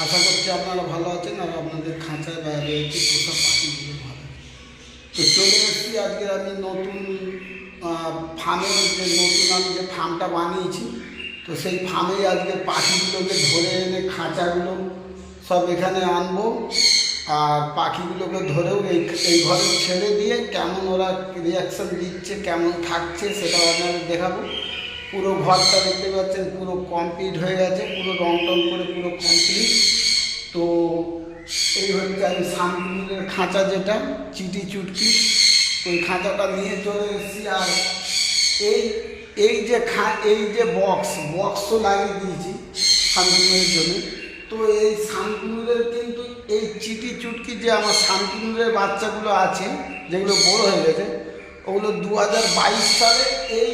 আশা করছি আপনারা ভালো আছেন আর আপনাদের খাঁচায় বাইরে পোষা পাখিগুলো ভালো। তো চলে এসেছি আজকে আমি নতুন ফার্মের যে নতুন আমি যে ফার্মটা বানিয়েছি, তো সেই ফার্মে আজকে পাখিগুলোকে ধরে এনে খাঁচাগুলো সব এখানে আনব আর পাখিগুলোকে ধরেও এই এই ঘরে ছেড়ে দিয়ে কেমন ওরা রিয়াকশান দিচ্ছে, কেমন থাকছে সেটাও আপনাদের দেখাবো। পুরো ঘরটা দেখতে পাচ্ছেন, পুরো কমপ্লিট হয়ে গেছে, পুরো রং টং করে পুরো কমপ্লিট তো এই হচ্ছে আমি শান্তিপুরের খাঁচা যেটা, চিটি চুটকি। এই খাঁচাটা নিয়ে চলে এসেছি, আর এই এই যে খা, এই যে বক্স বক্সও লাগিয়ে দিয়েছি শান্তিপুরের জন্য। তো এই শান্তিপুরের কিন্তু এই চিটি চুটকি যে আমার শান্তিপুরের বাচ্চাগুলো আছে, যেগুলো বড় হয়ে গেছে, ওগুলো দু হাজার বাইশ সালে এই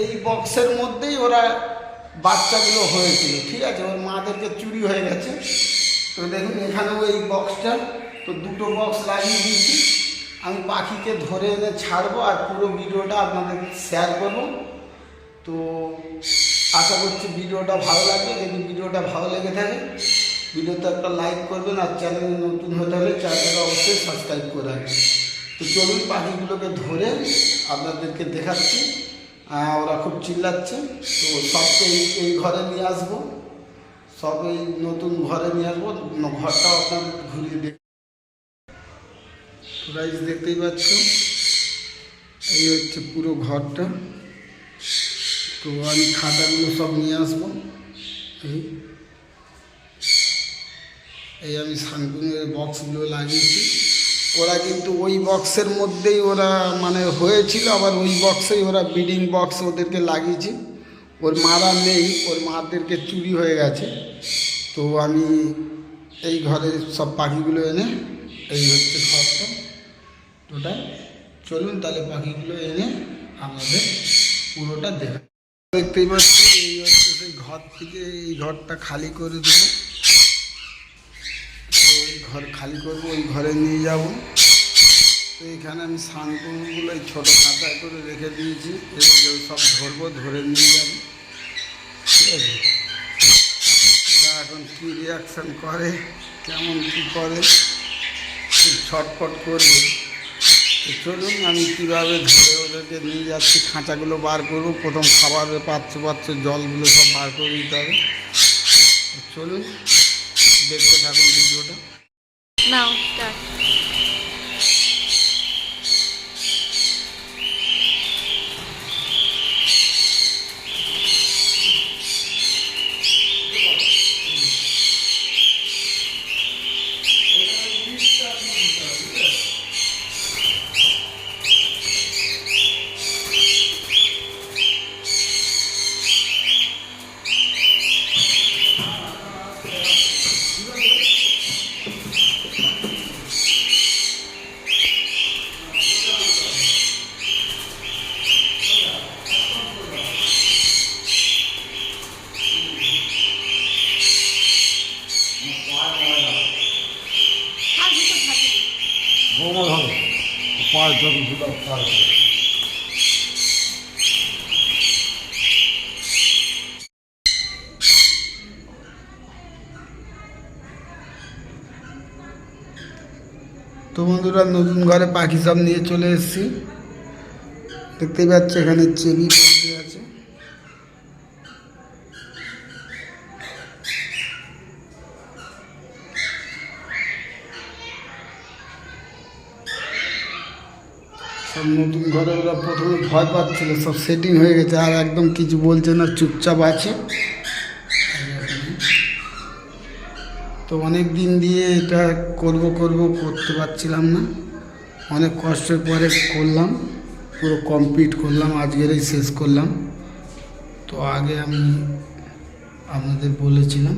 এই বক্সের মধ্যেই ওরা বাচ্চাগুলো হয়েছিল। ঠিক আছে, ওর মাদেরকে চুরি হয়ে গেছে। তো দেখুন এখানেও এই বক্সটা, তো দুটো বক্স লাগিয়ে দিয়েছি। আমি পাখিকে ধরে এনে ছাড়বো আর পুরো ভিডিওটা আপনাদের শেয়ার করব। তো আশা করছি ভিডিওটা ভালো লাগবে। যদি ভিডিওটা ভালো লেগে থাকে, ভিডিওতে একটা লাইক করবেন আর চ্যানেলে নতুন হতে হলে চ্যানেলটা অবশ্যই সাবস্ক্রাইব করে রাখবেন। তো চলুন পাখিগুলোকে ধরে আপনাদেরকে দেখাচ্ছি। ওরা খুব চিল্লাচ্ছে। তো সবকে এই ঘরে নিয়ে আসব। সব এই নতুন ঘরে নিয়ে আসব। ঘরটাও আপনাদের ঘুরিয়ে দেখ দেখতেই পাচ্ছ? এই হচ্ছে পুরো ঘরটা। তো আমি খাতাগুলো সব নিয়ে আসব। এই এই আমি শান্তনুরের বক্সগুলো লাগিয়েছি। ওরা কিন্তু ওই বক্সের মধ্যেই ওরা মানে হয়েছিল, আবার ওই বক্সেই ওরা ব্রিডিং বক্স ওদেরকে লাগিয়েছি। ওর মারা নেই, ওর মাদেরকে চুরি হয়ে গেছে। তো আমি এই ঘরে সব পাখিগুলো এনে, এই হচ্ছে ঘরটা। টোটাল চলুন তাহলে পাখিগুলো এনে আমাদের পুরোটা দেখা। দেখতেই পাচ্ছি, এই হচ্ছে সেই ঘর থেকে এই ঘরটা খালি করে দেবো। ঘর খালি করব ওই ঘরে নিয়ে যাব। তো এখানে আমি সানকুনগুলো এই ছোটো খাতায় করে রেখে দিয়েছি। এগুলো সব ধরবো, ধরে নিয়ে যাব। ঠিক আছে? এখন কী রিয়াকশান করে, কেমন কী করে ছটফট করবে। চলুন, আমি কীভাবে ধরে ওদেরকে নিয়ে যাচ্ছি, খাঁচাগুলো বার করব। প্রথম খাবারের পাত্র পাত্র, জলগুলো সব বার করে দিতে হবে। চলুন, দেখতে থাকুন ভিডিওটা। No, done. পাঁচ যতগুলো পারবে তো বন্ধুরা, নতুন ঘরে পাখি সব নিয়ে চলে এসেছি। দেখতেই পাচ্ছ, এখানে চেনি আছে। সব নতুন ঘরে ওরা প্রথমে ভয় পাচ্ছিল, সব সেটিং হয়ে গেছে, আর একদম কিছু বলছে না, চুপচাপ আছে। তো অনেক দিন দিয়ে এটা করব করব, করতে পারছিলাম না। অনেক কষ্টের পরে করলাম, পুরো কমপ্লিট করলাম আজকেরই শেষ করলাম। তো আগে আমি আপনাদের বলেছিলাম,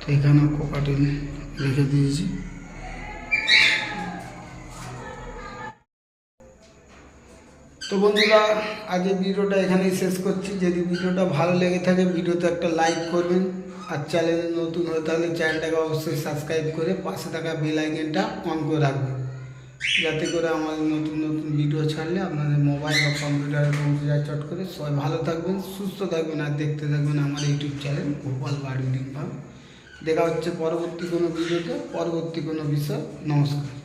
তো এখানে কোকাটিন রেখে দিয়েছি। তো বন্ধুরা, আজকে ভিডিওটা এখানেই শেষ করছি। যদি ভিডিওটা ভালো লেগে থাকে, ভিডিওতে একটা লাইক করবেন। আর চ্যানেলে নতুন হয়ে থাকলে চ্যানেলটাকে অবশ্যই সাবস্ক্রাইব করে পাশে থাকা বেল আইকনটা অন করে রাখবেন। যাতে করে আমাদের নতুন নতুন ভিডিও ছাড়লে আপনাদের মোবাইল বা কম্পিউটারে পৌঁছে যায় চট করে। সবাই ভালো থাকবেন, সুস্থ থাকবেন আর দেখতে থাকবেন আমার ইউটিউব চ্যানেল গোপাল বাড়ি দেখা হচ্ছে পরবর্তী কোনো ভিডিওতে। পরবর্তী কোনো বিষয়, নমস্কার।